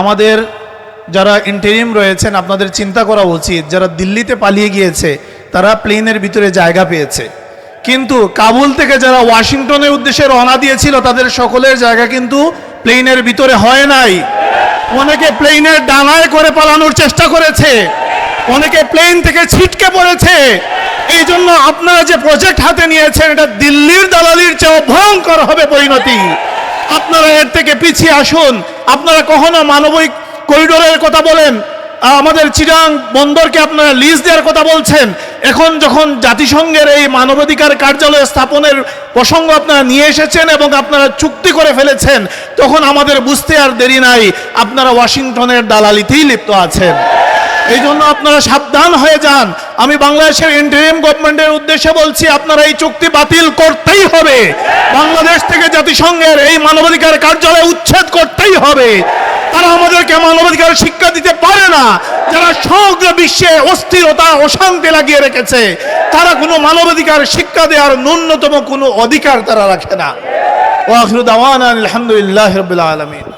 আমাদের যারা ইন্টেরিম রয়েছেন, আপনাদের চিন্তা করা উচিত। যারা দিল্লিতে পালিয়ে গিয়েছে, তারা প্লেনের ভিতরে জায়গা পেয়েছে। কিন্তু কাবুল থেকে যারা ওয়াশিংটনের উদ্দেশ্যে রওনা দিয়েছিল, তাদের সকলের জায়গা কিন্তু প্লেনের ভিতরে হয় নাই। অনেকে প্লেনের ডানায় করে পালানোর চেষ্টা করেছে। অনেকে প্লেন থেকে ছিটকে পড়েছে। এই জন্য আপনারা যে প্রজেক্ট হাতে নিয়েছেন, এটা দিল্লির দালালির চেয়েও ভয়ঙ্কর হবে পরিণতি। আপনারা এর থেকে পিছিয়ে আসুন। আপনারা কখনো মানবিক করিডোরের কথা বলেন? আমাদের চিরাং বন্দরকে আপনারা লিজ দেওয়ার কথা বলছেন। এখন যখন জাতিসংঘের এই মানবাধিকার কার্যালয় স্থাপনের প্রসঙ্গ আপনারা নিয়ে এসেছেন এবং আপনারা চুক্তি করে ফেলেছেন, তখন আমাদের বুঝতে আর দেরি নাই। আপনারা ওয়াশিংটনের দালালিতেই লিপ্ত আছেন। এই জন্য আপনারা সাবধান হয়ে যান। আমি বাংলাদেশের ইন্টারিম গভর্নমেন্টের উদ্দেশ্যে বলছি, আপনারা এই চুক্তি বাতিল করতেই হবে। বাংলাদেশ থেকে জাতিসংঘের এই মানবাধিকার কার্যালয় উচ্ছেদ করতেই হবে। তারা আমাদেরকে মানবাধিকার শিক্ষা দিতে পারে না। যারা সমগ্র বিশ্বে অস্থিরতা অশান্তি লাগিয়ে রেখেছে, তারা কোনো মানবাধিকার শিক্ষা দেওয়ার ন্যূনতম কোনো অধিকার তারা রাখে না। ওয়াখরু দাওয়ানা আলহামদুলিল্লাহ রবিল আলমিন।